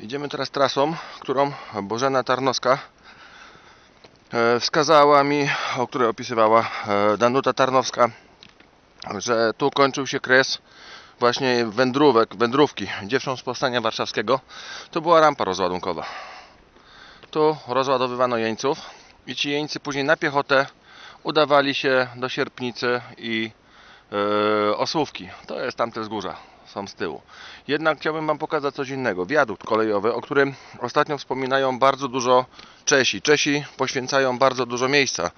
Idziemy teraz trasą, którą Bożena Tarnowska e, wskazała mi, o której opisywała e, Danuta Tarnowska, że tu kończył się kres właśnie wędrówek, wędrówki dziewcząt z Powstania Warszawskiego. To była rampa rozładunkowa. Tu rozładowywano jeńców i ci jeńcy później na piechotę udawali się do Sierpnicy i e, Osłówki. To jest tamte wzgórza, są z tyłu. Jednak chciałbym Wam pokazać coś innego. Wiadukt kolejowy, o którym ostatnio wspominają bardzo dużo Czesi. Czesi poświęcają bardzo dużo miejsca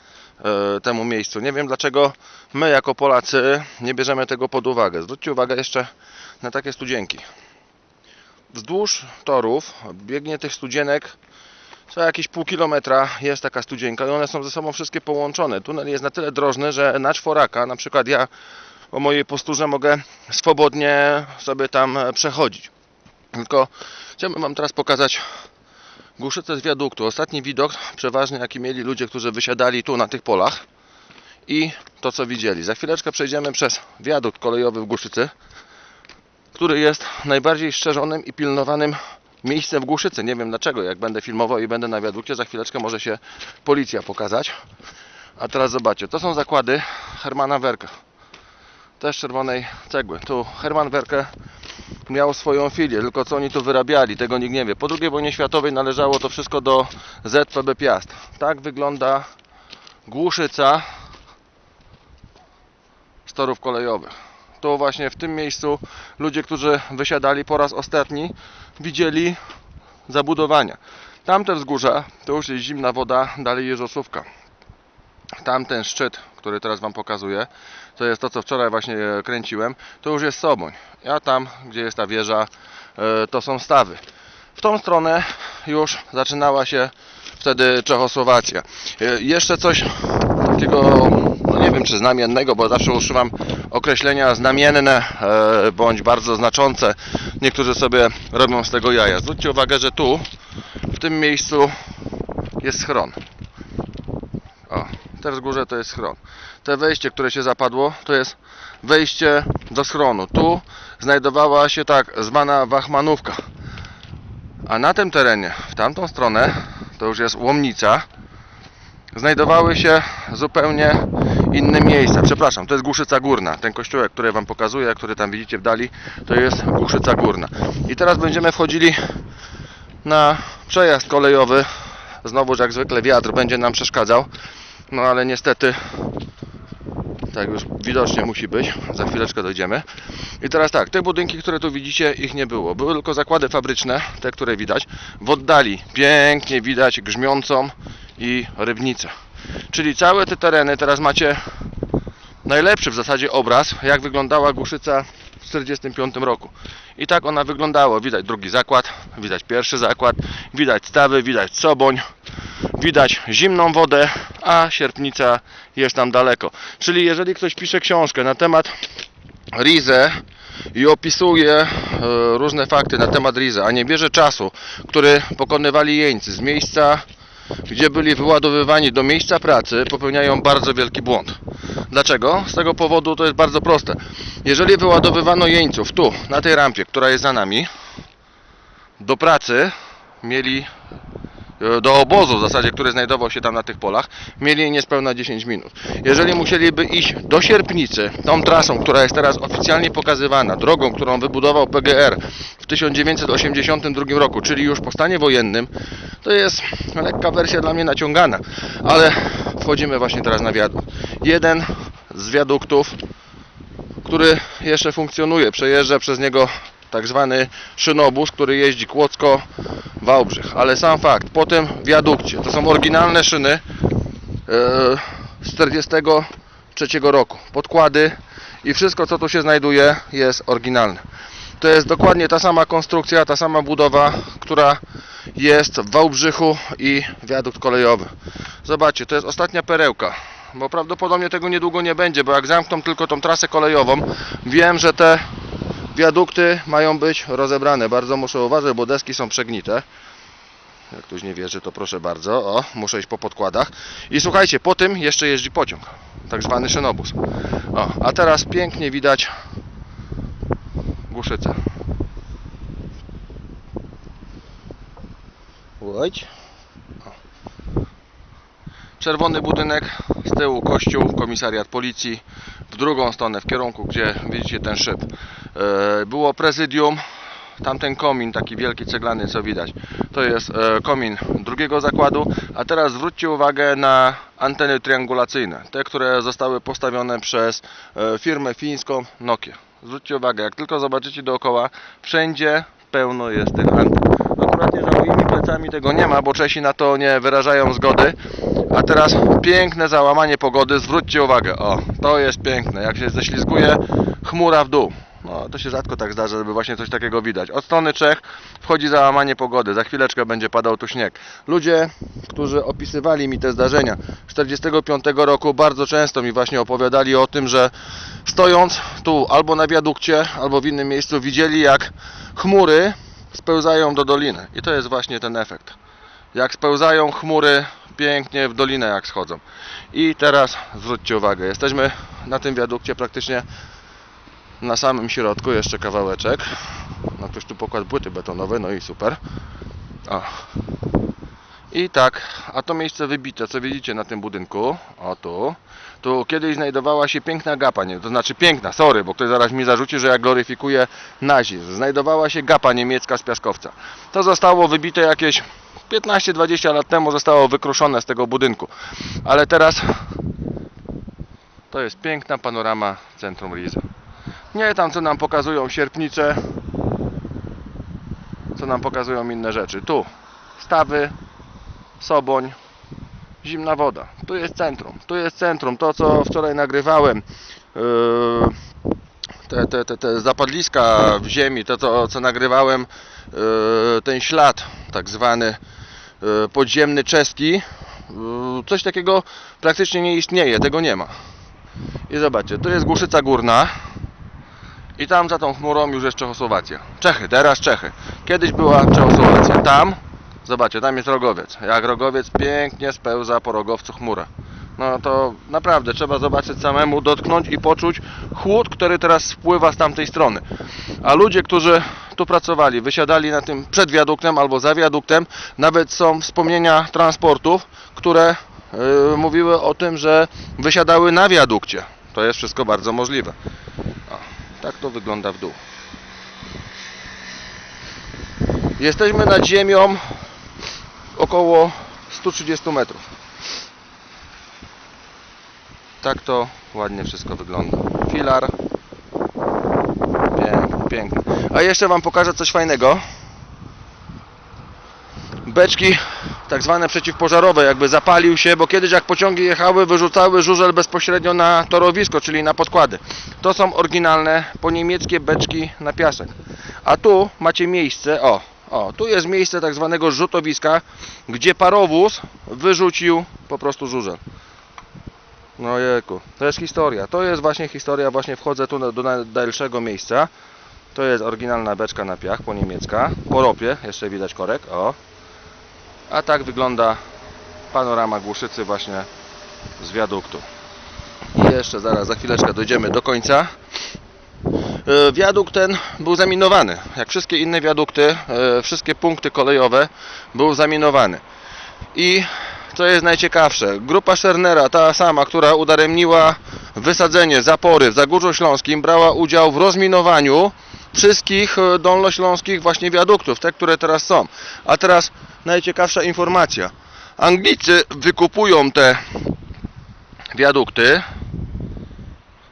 e, temu miejscu. Nie wiem dlaczego my jako Polacy nie bierzemy tego pod uwagę. Zwróćcie uwagę jeszcze na takie studzienki. Wzdłuż torów biegnie tych studzienek co jakieś pół kilometra jest taka studzienka i one są ze sobą wszystkie połączone. Tunel jest na tyle drożny, że na czworaka, na przykład ja o mojej posturze mogę swobodnie sobie tam przechodzić. Tylko chciałbym Wam teraz pokazać Głuszycę z wiaduktu. Ostatni widok przeważnie jaki mieli ludzie, którzy wysiadali tu na tych polach i to co widzieli. Za chwileczkę przejdziemy przez wiadukt kolejowy w Głuszycy, który jest najbardziej szczerzonym i pilnowanym miejscem w Głuszycy. Nie wiem dlaczego, jak będę filmował i będę na wiadukcie, za chwileczkę może się policja pokazać. A teraz zobaczcie, to są zakłady Hermana Werka. Też czerwonej cegły. Tu Herman Werke miał swoją filię, tylko co oni tu wyrabiali, tego nikt nie wie. Po II wojnie światowej należało to wszystko do ZPB Piast. Tak wygląda Głuszyca z torów kolejowych. Tu właśnie w tym miejscu ludzie, którzy wysiadali po raz ostatni, widzieli zabudowania. Tamte wzgórza to już jest zimna woda, dalej Jeżosówka. Tamten szczyt, który teraz Wam pokazuję, to jest to, co wczoraj właśnie e, kręciłem, to już jest Soboń. A tam, gdzie jest ta wieża, e, to są stawy. W tą stronę już zaczynała się wtedy Czechosłowacja. E, Jeszcze coś takiego, no nie wiem czy znamiennego, bo zawsze używam określenia znamienne bądź bardzo znaczące. Niektórzy sobie robią z tego jaja. Zwróćcie uwagę, że tu, w tym miejscu jest schron. O, te wzgórze to jest schron. Te wejście, które się zapadło, to jest wejście do schronu. Tu znajdowała się tak zwana wachmanówka. A na tym terenie, w tamtą stronę, to już jest łomnica, znajdowały się zupełnie inne miejsca. Przepraszam, to jest Głuszyca Górna. Ten kościółek, który Wam pokazuję, który tam widzicie w dali, to jest Głuszyca Górna. I teraz będziemy wchodzili na przejazd kolejowy. Znowu, jak zwykle, wiatr będzie nam przeszkadzał. No ale niestety, tak już widocznie musi być. Za chwileczkę dojdziemy. I teraz tak, te budynki, które tu widzicie, ich nie było. Były tylko zakłady fabryczne, te, które widać. W oddali pięknie widać grzmiącą i rybnicę. Czyli całe te tereny, teraz macie najlepszy w zasadzie obraz, jak wyglądała Głuszyca w 1945 roku. I tak ona wyglądała. Widać drugi zakład, widać pierwszy zakład, widać stawy, widać Soboń, widać zimną wodę, a Sierpnica jest tam daleko. Czyli jeżeli ktoś pisze książkę na temat Rize i opisuje e, różne fakty na temat Rize, a nie bierze czasu, który pokonywali jeńcy z miejsca, gdzie byli wyładowywani do miejsca pracy, popełniają bardzo wielki błąd. Dlaczego? Z tego powodu to jest bardzo proste. Jeżeli wyładowywano jeńców tu, na tej rampie, która jest za nami, do pracy mieli do obozu w zasadzie, który znajdował się tam na tych polach, mieli niespełna 10 minut. Jeżeli musieliby iść do Sierpnicy, tą trasą, która jest teraz oficjalnie pokazywana, drogą, którą wybudował PGR w 1982 roku, czyli już po stanie wojennym, to jest lekka wersja dla mnie naciągana, ale wchodzimy właśnie teraz na wiadukt. Jeden z wiaduktów, który jeszcze funkcjonuje, przejeżdża przez niego tak zwany szynobus, który jeździ Kłodzko Wałbrzych. Ale sam fakt, po tym wiadukcie, to są oryginalne szyny e, z 43 roku. Podkłady i wszystko co tu się znajduje jest oryginalne. To jest dokładnie ta sama konstrukcja, ta sama budowa, która jest w Wałbrzychu i wiadukt kolejowy. Zobaczcie, to jest ostatnia perełka. Bo prawdopodobnie tego niedługo nie będzie, bo jak zamkną tylko tą trasę kolejową, wiem, że te wiadukty mają być rozebrane. Bardzo muszę uważać, bo deski są przegnite. Jak ktoś nie wierzy, to proszę bardzo. O, muszę iść po podkładach. I słuchajcie, po tym jeszcze jeździ pociąg. Tak zwany szynobus. O, a teraz pięknie widać Głuszycę. Łódź. Czerwony budynek, z tyłu kościół, komisariat policji, w drugą stronę, w kierunku, gdzie widzicie ten szyb. E, Było prezydium, tamten komin, taki wielki ceglany, co widać. To jest e, komin drugiego zakładu, a teraz zwróćcie uwagę na anteny triangulacyjne, te, które zostały postawione przez e, firmę fińską Nokia. Zwróćcie uwagę, jak tylko zobaczycie dookoła, wszędzie pełno jest tych anten. Akurat za moimi plecami tego nie ma, bo Czesi na to nie wyrażają zgody. A teraz piękne załamanie pogody, zwróćcie uwagę, o, to jest piękne, jak się ześlizguje chmura w dół. No, to się rzadko tak zdarza, żeby właśnie coś takiego widać. Od strony Czech wchodzi załamanie pogody, za chwileczkę będzie padał tu śnieg. Ludzie, którzy opisywali mi te zdarzenia 45 roku, bardzo często mi właśnie opowiadali o tym, że stojąc tu albo na wiadukcie, albo w innym miejscu widzieli jak chmury spełzają do doliny. I to jest właśnie ten efekt. Jak spełzają chmury pięknie w dolinę jak schodzą. I teraz zwróćcie uwagę, jesteśmy na tym wiadukcie praktycznie na samym środku, jeszcze kawałeczek. No ktoś tu pokład płyty betonowe, no i super. O. I tak, a to miejsce wybite, co widzicie na tym budynku, o tu, tu kiedyś znajdowała się piękna gapa, nie, to znaczy piękna, sorry, bo ktoś zaraz mi zarzuci, że ja gloryfikuję nazizm. Znajdowała się gapa niemiecka z piaskowca. To zostało wybite jakieś 15-20 lat temu, zostało wykruszone z tego budynku. Ale teraz to jest piękna panorama centrum Riza. Nie tam, co nam pokazują sierpnicze, co nam pokazują inne rzeczy. Tu stawy, Soboń, zimna woda. Tu jest centrum. Tu jest centrum. To, co wczoraj nagrywałem. Yy, te, te, te, te zapadliska w ziemi, to, to co nagrywałem, yy, ten ślad tak zwany yy, podziemny czeski, coś takiego praktycznie nie istnieje, tego nie ma. I zobaczcie, tu jest Głuszyca Górna i tam za tą chmurą już jest Czechosłowacja. Czechy, teraz Czechy. Kiedyś była Czechosłowacja. Tam Zobaczcie, tam jest rogowiec. Jak rogowiec pięknie spełza po rogowcu chmura. No to naprawdę trzeba zobaczyć samemu, dotknąć i poczuć chłód, który teraz spływa z tamtej strony. A ludzie, którzy tu pracowali, wysiadali na tym przed wiaduktem albo za wiaduktem, nawet są wspomnienia transportów, które yy, mówiły o tym, że wysiadały na wiadukcie. To jest wszystko bardzo możliwe. Tak to wygląda w dół. Jesteśmy nad ziemią około 130 metrów. Tak to ładnie wszystko wygląda. Filar. Piękny, piękny. A jeszcze Wam pokażę coś fajnego. Beczki tak zwane przeciwpożarowe, jakby zapalił się, bo kiedyś jak pociągi jechały, wyrzucały żużel bezpośrednio na torowisko, czyli na podkłady. To są oryginalne po niemieckie beczki na piasek. A tu macie miejsce, o, o, tu jest miejsce tak zwanego rzutowiska, gdzie parowóz wyrzucił po prostu żużel. No jeku, to jest historia. To jest właśnie historia, właśnie wchodzę tu do najdalszego miejsca. To jest oryginalna beczka na piach, po niemiecka. Po ropie, jeszcze widać korek, o. A tak wygląda panorama Głuszycy właśnie z wiaduktu. I jeszcze zaraz, za chwileczkę dojdziemy do końca. E, Wiadukt ten był zaminowany. Jak wszystkie inne wiadukty, e, wszystkie punkty kolejowe był zaminowany. I co jest najciekawsze, grupa Szernera, ta sama, która udaremniła wysadzenie zapory w Zagórzu Śląskim, brała udział w rozminowaniu wszystkich e, dolnośląskich właśnie wiaduktów, te, które teraz są. A teraz najciekawsza informacja. Anglicy wykupują te wiadukty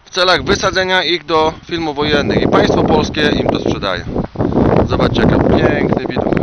w celach wysadzenia ich do filmów wojennych i państwo polskie im to sprzedaje. Zobaczcie, jaki piękny widok.